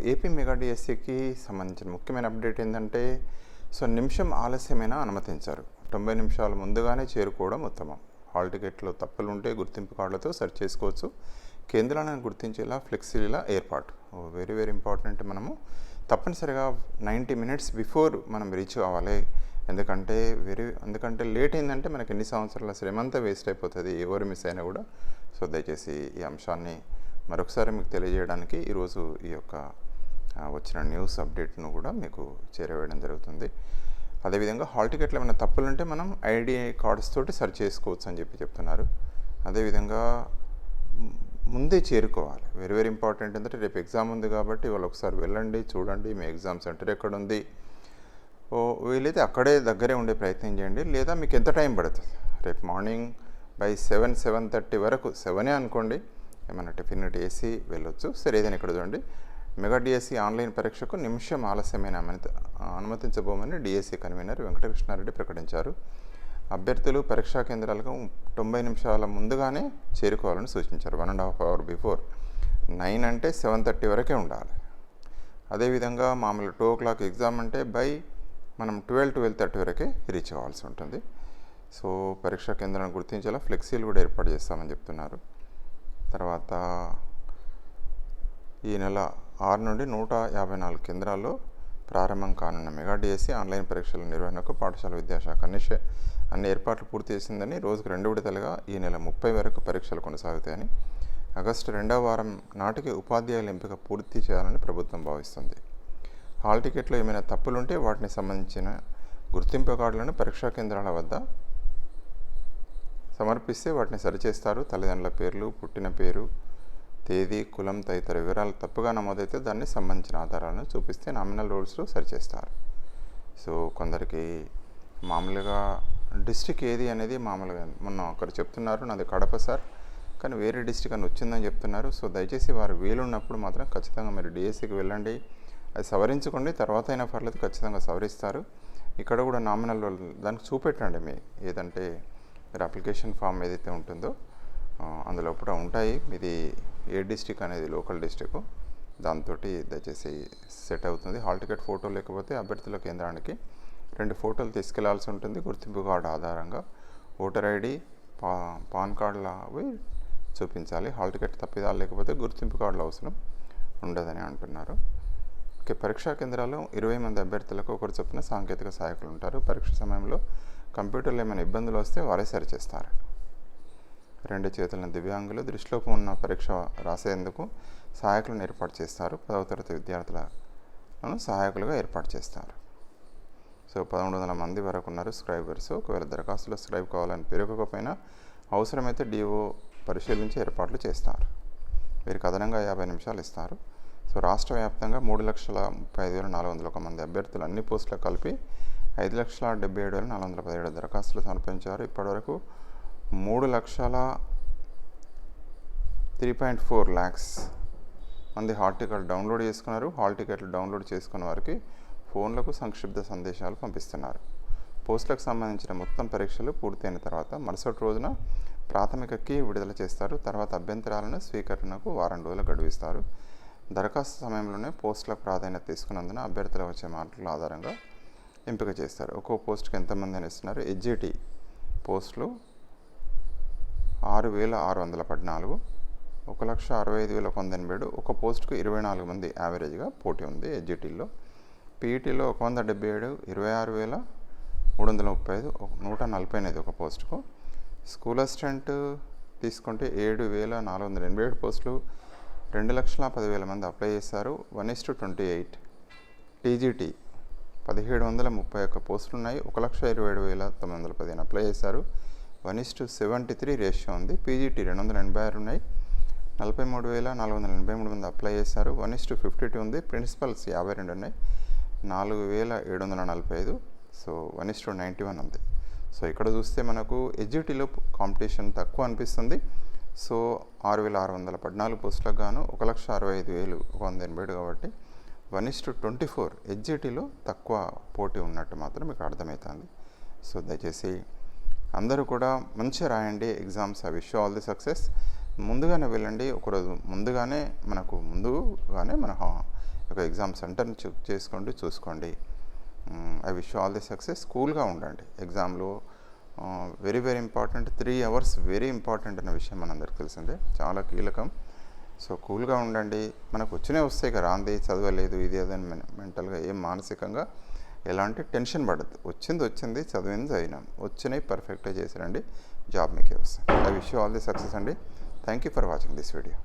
AP mega డిఎస్సికి సంబంధించిన ముఖ్యమైన అప్డేట్ ఏంటంటే సో నిమిషం ఆలస్యమైన అనుమతించారు. తొంభై నిమిషాలు ముందుగానే చేరుకోవడం ఉత్తమం. హాల్ టికెట్లో తప్పులు ఉంటే గుర్తింపు కార్డులతో సెర్చ్ చేసుకోవచ్చు. కేంద్రాలను గుర్తించేలా ఫ్లెక్సీలా ఏర్పాటు. వెరీ వెరీ ఇంపార్టెంట్ మనము. తప్పనిసరిగా నైంటీ మినిట్స్ బిఫోర్ మనం రీచ్ కావాలి. ఎందుకంటే వెరీ ఎందుకంటే లేట్ అయిందంటే మనకి ఎన్ని సంవత్సరాల శ్రమంతా వేస్ట్ అయిపోతుంది. ఎవరు మిస్ అయినా కూడా. సో దయచేసి ఈ అంశాన్ని మరొకసారి మీకు తెలియజేయడానికి ఈరోజు ఈ యొక్క వచ్చిన న్యూస్ అప్డేట్ను కూడా మీకు చేరవేయడం జరుగుతుంది. అదేవిధంగా హాల్ టికెట్లో ఏమైనా తప్పులుంటే మనం ఐడి కార్డ్స్ తోటి సర్చ్ చేసుకోవచ్చు అని చెప్పి చెప్తున్నారు. అదేవిధంగా ముందే చేరుకోవాలి. వెరీ వెరీ ఇంపార్టెంట్ ఏంటంటే రేపు ఎగ్జామ్ ఉంది కాబట్టి వాళ్ళు ఒకసారి వెళ్ళండి చూడండి మీ ఎగ్జామ్ సెంటర్ ఎక్కడ ఉంది ఓ వీలైతే అక్కడే దగ్గరే ఉండే ప్రయత్నం చేయండి. లేదా మీకు ఎంత టైం పడుతుంది? రేపు morning by seven seven thirty వరకు సెవెనే అనుకోండి. ఏమైనా టిఫిన్ వేసి వెళ్ళొచ్చు. సరే ఏదైనా ఇక్కడ చూడండి. మెగా డిఎస్సి ఆన్లైన్ పరీక్షకు నిమిషం ఆలస్యమైన అనుమతించబోమని డిఎస్సి కన్వీనర్ వెంకటకృష్ణారెడ్డి ప్రకటించారు. అభ్యర్థులు పరీక్షా కేంద్రాలకు తొంభై నిమిషాల ముందుగానే చేరుకోవాలని సూచించారు. One and half hour before nine అంటే సెవెన్ థర్టీ వరకే ఉండాలి. అదేవిధంగా మామూలు టూ ఓ క్లాక్ ఎగ్జామ్ అంటే బై మనం ట్వెల్వ్ ట్వెల్వ్ థర్టీ వరకే రీచ్ అవ్వాల్సి ఉంటుంది. సో పరీక్షా కేంద్రాన్ని గుర్తించేలా ఫ్లెక్సీలు కూడా ఏర్పాటు చేస్తామని చెప్తున్నారు. తర్వాత ఈ నెల ఆరు నుండి నూట యాభై నాలుగు కేంద్రాల్లో ప్రారంభం కానున్న మెగా డిఎస్సి ఆన్లైన్ పరీక్షల నిర్వహణకు పాఠశాల విద్యాశాఖ అన్ని అన్ని ఏర్పాట్లు పూర్తి చేసిందని రోజుకు రెండు విడతలుగా ఈ నెల ముప్పై వరకు పరీక్షలు కొనసాగుతాయని ఆగస్టు రెండవ వారం నాటికి ఉపాధ్యాయుల ఎంపిక పూర్తి చేయాలని ప్రభుత్వం భావిస్తుంది. హాల్ టికెట్లో ఏమైనా తప్పులుంటే వాటిని సంబంధించిన గుర్తింపు కార్డులను పరీక్షా కేంద్రాల వద్ద సమర్పిస్తే వాటిని సరిచేస్తారు. తల్లిదండ్రుల పేర్లు పుట్టిన పేరు తేదీ కులం తదితర వివరాలు తప్పుగా నమోదైతే దాన్ని సంబంధించిన ఆధారాలను చూపిస్తే నామినల్ రూల్స్లో సరిచేస్తారు. సో కొందరికి మామూలుగా డిస్టిక్ ఏది అనేది మామూలుగా మొన్న ఒకరు చెప్తున్నారు నాది కడప సార్. కానీ వేరే డిస్టిక్ అని వచ్చిందని చెప్తున్నారు. సో దయచేసి వారు వీలున్నప్పుడు మాత్రం ఖచ్చితంగా మీరు డిఎస్సికి వెళ్ళండి. అది సవరించుకోండి తర్వాత అయినా పర్లేదు ఖచ్చితంగా సవరిస్తారు. ఇక్కడ కూడా నామినల్ దానికి చూపెట్టండి మీ ఏదంటే మీరు అప్లికేషన్ ఫామ్ ఏదైతే ఉంటుందో అందులో కూడా ఉంటాయి. ఇది ఏ డిస్టిక్ అనేది లోకల్ డిస్టిక్ దాంతో దయచేసి సెట్ అవుతుంది. హాల్ టికెట్ ఫోటో లేకపోతే అభ్యర్థుల కేంద్రానికి రెండు ఫోటోలు తీసుకెళ్ళాల్సి ఉంటుంది. గుర్తింపు కార్డు ఆధారంగా ఓటర్ ఐడి పా పాన్ కార్డులవి చూపించాలి. హాల్ టికెట్ తప్పిదాలు లేకపోతే గుర్తింపు కార్డులు అవసరం ఉండదని అంటున్నారు. ఓకే పరీక్షా కేంద్రాల్లో ఇరవై మంది అభ్యర్థులకు ఒకరు చొప్పున సాంకేతిక సహాయకులు ఉంటారు. పరీక్ష సమయంలో కంప్యూటర్లో ఏమైనా ఇబ్బందులు వస్తే వారే సరిచేస్తారు. రెండు చేతులను దివ్యాంగులు దృష్టిలోకి ఉన్న పరీక్ష రాసేందుకు సహాయకులను ఏర్పాటు చేస్తారు. పదవ తరగతి విద్యార్థులను సహాయకులుగా ఏర్పాటు చేస్తారు. సో పదమూడు వందల మంది వరకు ఉన్నారు స్క్రైబర్స్. ఒకవేళ దరఖాస్తులో స్క్రైబ్ కావాలని పెరగకపోయినా అవసరమైతే డిఓ పరిశీలించి ఏర్పాట్లు చేస్తారు. వీరికి అదనంగా యాభై నిమిషాలు ఇస్తారు. సో రాష్ట్ర వ్యాప్తంగా మూడు లక్షల ముప్పై ఐదు వేల నాలుగు వందల ఒక మంది అభ్యర్థులు అన్ని పోస్టులకు కలిపి ఐదు లక్షల డెబ్బై ఏడు వేల నాలుగు వందల పదిహేడు దరఖాస్తులు సమర్పించారు. ఇప్పటివరకు మూడు లక్షల త్రీ పాయింట్ ఫోర్ ల్యాక్స్ మంది హాల్ టికెట్ డౌన్లోడ్ చేసుకున్నారు. హాల్ టికెట్లు డౌన్లోడ్ చేసుకున్న వారికి ఫోన్లకు సంక్షిప్త సందేశాలు పంపిస్తున్నారు. పోస్టులకు సంబంధించిన మొత్తం పరీక్షలు పూర్తయిన తర్వాత మరుసటి రోజున ప్రాథమిక కీ విడుదల చేస్తారు. తర్వాత అభ్యంతరాలను స్వీకరణకు వారం రోజులు గడువిస్తారు. దరఖాస్తు సమయంలోనే పోస్టులకు ప్రాధాన్యత తీసుకున్నందున అభ్యర్థులు వచ్చే మార్కుల ఆధారంగా ఎంపిక చేస్తారు. ఒక్కో పోస్టుకి ఎంతమంది అని ఇస్తున్నారు? ఎడ్జిటి పోస్టులు ఆరు వేల ఆరు వందల పద్నాలుగు ఒక లక్ష అరవై ఐదు వేల ఒక వంద ఎనభై ఏడు ఒక పోస్టుకు ఇరవై నాలుగు మంది యావరేజ్గా పోటీ ఉంది ఎడ్జిటీలో పీఈటీలో ఒక వంద డెబ్బై ఏడు ఇరవై ఆరు వేల మూడు వందల ముప్పై ఐదు ఒక నూట నలభై ఎనిమిది ఒక పోస్టుకు. స్కూల్ అసిస్టెంట్ తీసుకుంటే ఏడు వేల నాలుగు వందల ఎనభై ఏడు పోస్టులు రెండు లక్షల పదివేల మంది అప్లై చేశారు. One is to twenty eight. TGT పదిహేడు వందల ముప్పై ఒక్క పోస్టులు ఉన్నాయి ఒక లక్ష ఇరవై ఏడు వేల తొమ్మిది వందల పదిహేను అప్లై చేశారు. One is to seventy three ratio ఉంది. పీజీటీ రెండు వందల ఎనభై ఆరు ఉన్నాయి. నలభై మూడు వేల నాలుగు వందల ఎనభై మూడు మంది అప్లై చేశారు. One is to fifty two ఉంది. ప్రిన్సిపల్స్ యాభై రెండు ఉన్నాయి. నాలుగు వేల ఏడు వందల నలభై ఐదు. So one is to ninety one ఉంది. సో ఇక్కడ చూస్తే మనకు ఎడ్జిటీలో కాంపిటీషన్ తక్కువ అనిపిస్తుంది. సో ఆరు వేల ఆరు వందల పద్నాలుగు పోస్టులకు గాను ఒక లక్ష అరవై ఐదు వేలు ఒక వంద ఎనభై ఏడు కాబట్టి one is to twenty four ఎడ్జిటీలో తక్కువ పోటీ ఉన్నట్టు మాత్రం మీకు అర్థమవుతుంది. సో దయచేసి అందరూ కూడా మంచిగా రాయండి exams I wish all the success. ముందుగానే వెళ్ళండి ఒకరోజు ముందుగానే మనకు ముందుగానే మన ఒక ఒక ఎగ్జామ్ సెంటర్ని చెక్ చేసుకోండి చూసుకోండి. I wish all the success. కూల్గా ఉండండి. ఎగ్జామ్లో very very important three hours very important అనే విషయం మనందరికి తెలిసిందే. చాలా కీలకం. సో కూల్గా ఉండండి. మనకు వచ్చినే వస్తాయి కదా రాంది చదవలేదు ఇది అదని మెంటల్గా ఏం మానసికంగా ఎలాంటి టెన్షన్ పడద్దు. వచ్చింది వచ్చింది చదివింది చదివినాం. వచ్చినాయి పర్ఫెక్ట్గా చేసిరండి జాబ్ మీకే వస్తుంది. I wish all the success అండి. Thank you for watching this video